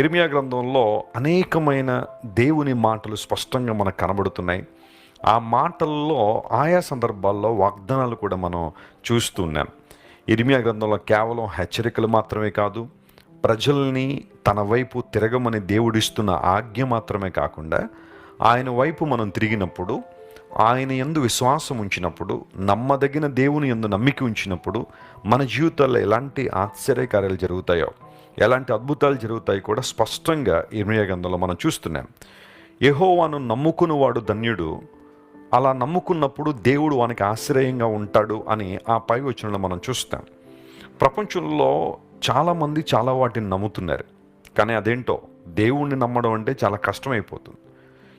ఇర్మియా గ్రంథంలో అనేకమైన దేవుని మాటలు స్పష్టంగా మనకు కనబడుతున్నాయి. ఆ మాటల్లో ఆయా సందర్భాల్లో వాగ్దానాలు కూడా మనం చూస్తున్నాం ఇర్మియా గ్రంథంలో కేవలం హెచ్చరికలు మాత్రమే కాదు ప్రజల్ని తన వైపు తిరగమని దేవుడిస్తున్న ఆజ్ఞ మాత్రమే కాకుండా ఆయన వైపు మనం తిరిగినప్పుడు ఆయన ఎందు విశ్వాసం ఉంచినప్పుడు నమ్మదగిన దేవుని ఎందు నమ్మిక ఉంచినప్పుడు మన జీవితాల్లో ఎలాంటి ఆశ్చర్యకార్యాలు జరుగుతాయో ఎలాంటి అద్భుతాలు జరుగుతాయి కూడా స్పష్టంగా ఇర్మియా గ్రంథంలో మనం చూస్తున్నాం. యహోవాను నమ్ముకున్నవాడు ధన్యుడు అలా నమ్ముకున్నప్పుడు దేవుడు వానికి ఆశ్రయంగా ఉంటాడు అని ఆ పై వచనంలో మనం చూస్తాం. ప్రపంచంలో చాలామంది చాలా వాటిని నమ్ముతున్నారు. కానీ అదేంటో దేవుణ్ణి నమ్మడం అంటే చాలా కష్టమైపోతుంది.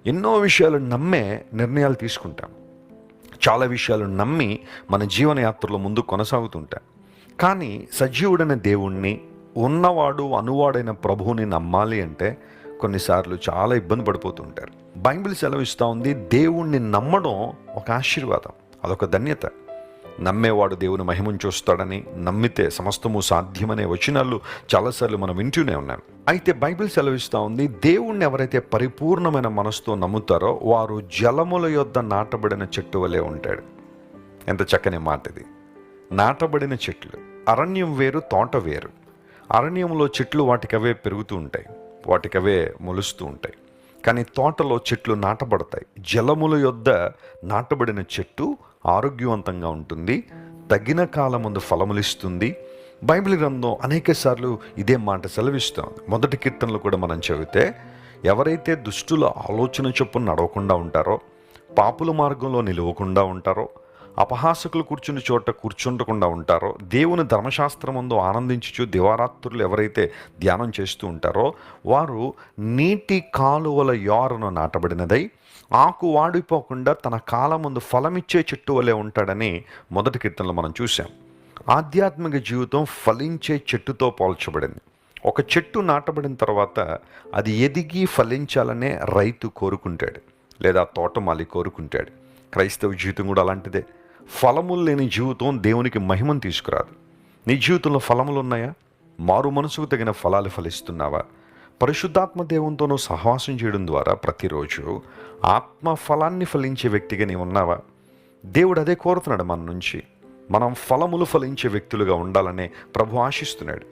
ఎన్నో విషయాలు నమ్మే నిర్ణయాలు తీసుకుంటాం. చాలా విషయాలు నమ్మి మన జీవనయాత్రలో ముందు కొనసాగుతుంటాం. కానీ సజీవుడైన దేవుణ్ణి ఉన్నవాడు అనువాడైన ప్రభువుని నమ్మాలి అంటే కొన్నిసార్లు చాలా ఇబ్బంది పడిపోతుంటారు. బైబిల్ సెలవిస్తూ ఉంది దేవుణ్ణి నమ్మడం ఒక ఆశీర్వాదం అదొక ధన్యత. నమ్మేవాడు దేవుని మహిమను చూస్తాడని నమ్మితే సమస్తము సాధ్యమనే వచనాలు చాలాసార్లు మనం వింటూనే ఉన్నాం. అయితే బైబిల్ సెలవిస్తూ ఉంది దేవుణ్ణి ఎవరైతే పరిపూర్ణమైన మనసుతో నమ్ముతారో వారు జలముల యొద్ద నాటబడిన చెట్టు వలె ఉంటాడు. ఎంత చక్కని మాట ఇది నాటబడిన చెట్లు అరణ్యం వేరు తోట వేరు. అరణ్యంలో చెట్లు వాటికవే పెరుగుతూ ఉంటాయి వాటికవే మొలుస్తూ ఉంటాయి. కానీ తోటలో చెట్లు నాటబడతాయి. జలముల యొద్ద నాటబడిన చెట్టు ఆరోగ్యవంతంగా ఉంటుంది తగిన కాలం ముందు ఫలములిస్తుంది. బైబిల్ గ్రంథం అనేక సార్లు ఇదే మాట సెలవిస్తాం మొదటి కీర్తనలు కూడా మనం చదివితే ఎవరైతే దుష్టుల ఆలోచన చొప్పున నడవకుండా ఉంటారో పాపుల మార్గంలో నిలవకుండా ఉంటారో అపహాసకులు కూర్చుని చోట కూర్చుండకుండా ఉంటారో దేవుని ధర్మశాస్త్రముందు ఆనందించుచు దివారాత్రులు ఎవరైతే ధ్యానం చేస్తూ ఉంటారో వారు నీటి కాలువల యోరను నాటబడినదై ఆకు వాడిపోకుండా తన కాలం ముందు ఫలమిచ్చే చెట్టు వలె ఉంటాడని మొదటి కీర్తనలో మనం చూసాం ఆధ్యాత్మిక జీవితం ఫలించే చెట్టుతో పోల్చబడింది. ఒక చెట్టు నాటబడిన తర్వాత అది ఎదిగి ఫలించాలనే రైతు కోరుకుంటాడు లేదా తోటమాలి కోరుకుంటాడు. క్రైస్తవ జీవితం కూడా అలాంటిదే. ఫలములు లేని జీవితం దేవునికి మహిమను తీసుకురాదు. నీ జీవితంలో ఫలములు ఉన్నాయా? మారు మనసుకు తగిన ఫలాలు ఫలిస్తున్నావా? పరిశుద్ధాత్మ దేవునితోనూ సహవాసం చేయడం ద్వారా ప్రతిరోజు ఆత్మ ఫలాన్ని ఫలించే వ్యక్తిగా నీవు ఉన్నావా? దేవుడు అదే కోరుతున్నాడు మన నుంచి. మనం ఫలములు ఫలించే వ్యక్తులుగా ఉండాలనే ప్రభు ఆశిస్తున్నాడు.